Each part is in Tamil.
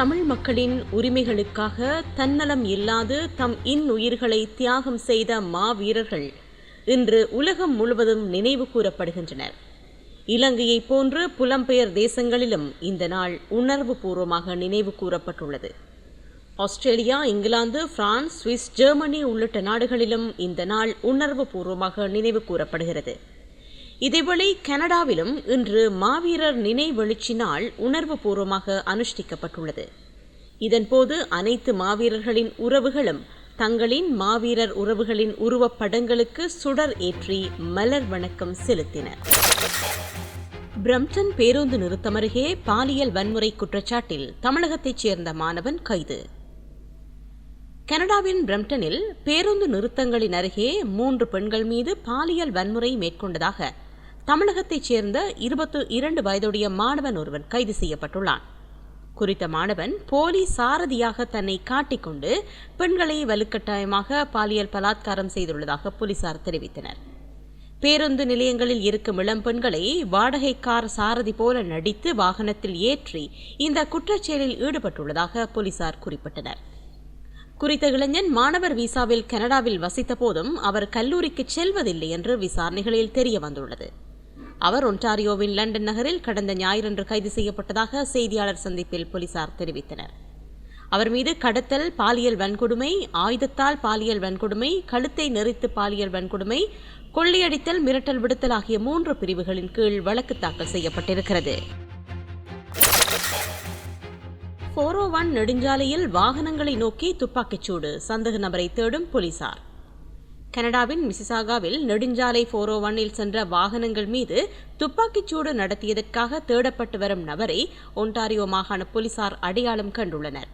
தமிழ் மக்களின் உரிமைகளுக்காக தன்னலம் இல்லாது தம் இன்னுயிர்களை தியாகம் செய்த மாவீரர்கள் இன்று உலகம் முழுவதும் நினைவு கூறப்படுகின்றனர். இலங்கையைப் போன்று புலம்பெயர் தேசங்களிலும் இந்த நாள் உணர்வு பூர்வமாக நினைவு கூறப்பட்டுள்ளது. Australia England France Swiss Germany உள்ளிட்ட நாடுகளிலும் இந்த நாள் உணர்வு பூர்வமாக நினைவு கூறப்படுகிறது. இதேவேளை கனடாவிலும் இன்று மாவீரர் நினைவெழுச்சி நாள் உணர்வுபூர்வமாக அனுஷ்டிக்கப்பட்டுள்ளது. இதன்போது அனைத்து மாவீரர்களின் உறவுகளும் தங்களின் மாவீரர் உறவுகளின் உருவப்படங்களுக்கு சுடர் ஏற்றி மலர் வணக்கம் செலுத்தினர் பிரம்டன் பேருந்து நிறுத்தம் அருகே பாலியல் வன்முறை குற்றச்சாட்டில் தமிழகத்தைச் சேர்ந்த மாணவன் கைது. கனடாவின் பிரம்டனில் பேருந்து நிறுத்தங்களின் அருகே மூன்று பெண்கள் மீது பாலியல் வன்முறை மேற்கொண்டதாக தமிழகத்தைச் சேர்ந்த இருபத்து இரண்டு வயதுடைய மாணவன் ஒருவன் கைது செய்யப்பட்டுள்ளான். குறித்த மாணவன் போலி சாரதியாக தன்னை காட்டிக்கொண்டு பெண்களை வலுக்கட்டாயமாக பாலியல் பலாத்காரம் செய்துள்ளதாக போலீசார் தெரிவித்தனர். பேருந்து நிலையங்களில் இருக்கும் இளம் பெண்களை வாடகைக்கார் சாரதி போல நடித்து வாகனத்தில் ஏற்றி இந்த குற்றச்செயலில் ஈடுபட்டுள்ளதாக போலீசார் குறிப்பிட்டனர். குறித்த இளைஞன் மாணவர் விசாவில் கனடாவில் வசித்த போதும் அவர் கல்லூரிக்கு செல்வதில்லை என்று விசாரணைகளில் தெரிய வந்துள்ளது அவர் ஒன்டாரியோவின் லண்டன் நகரில் கடந்த ஞாயிறன்று கைது செய்யப்பட்டதாக செய்தியாளர் சந்திப்பில் போலீசார் தெரிவித்தனர். அவர் மீது கடத்தல் பாலியல் வன்கொடுமை ஆயுதத்தால் பாலியல் வன்கொடுமை கழுத்தை நெறித்து பாலியல் வன்கொடுமை கொள்ளையடித்தல் மிரட்டல் விடுத்தல் ஆகிய மூன்று பிரிவுகளின் கீழ் வழக்கு தாக்கல் செய்யப்பட்டிருக்கிறது. போரோ ஒன் நெடுஞ்சாலையில் வாகனங்களை நோக்கி துப்பாக்கிச்சூடு சந்தேக நபரை தேடும் போலீசார். கனடாவின் மிசிசாகாவில் நெடுஞ்சாலை ஃபோரோ ஒன்னில் oh சென்ற வாகனங்கள் மீது துப்பாக்கிச்சூடு நடத்தியதற்காக தேடப்பட்டு வரும் நபரை ஒன்டாரியோ மாகாண போலீசார் அடையாளம் கண்டுள்ளனர்.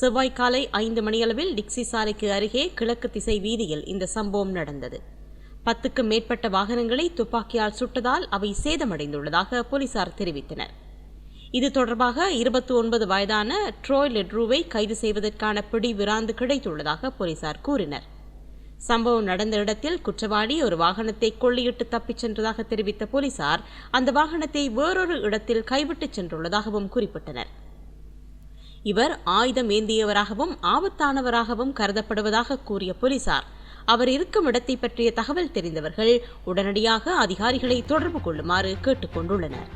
செவ்வாய் காலை ஐந்து மணியளவில் டிக்சி சாலைக்கு அருகே கிழக்கு திசை வீதியில் இந்த சம்பவம் நடந்தது. பத்துக்கும் மேற்பட்ட வாகனங்களை துப்பாக்கியால் சுட்டதால் அவை சேதமடைந்துள்ளதாக போலீசார் தெரிவித்தனர். இது தொடர்பாக இருபத்தி ஒன்பது வயதான ட்ரோய் லெட்ரூவை கைது செய்வதற்கான பிடி விராந்து கிடைத்துள்ளதாக போலீசார் கூறினர். சம்பவம் நடந்த இடத்தில் குற்றவாளி ஒரு வாகனத்தை கொள்ளையிட்டு தப்பிச் சென்றதாக தெரிவித்த போலீசார் அந்த வாகனத்தை வேறொரு இடத்தில் கைவிட்டுச் சென்றுள்ளதாகவும் குறிப்பிட்டனர். இவர் ஆயுதம் ஏந்தியவராகவும் ஆபத்தானவராகவும் கருதப்படுவதாக கூறிய போலீசார் அவர் இருக்கும் இடத்தை பற்றிய தகவல் தெரிந்தவர்கள் உடனடியாக அதிகாரிகளை தொடர்பு கொள்ளுமாறு கேட்டுக்கொண்டுள்ளனர்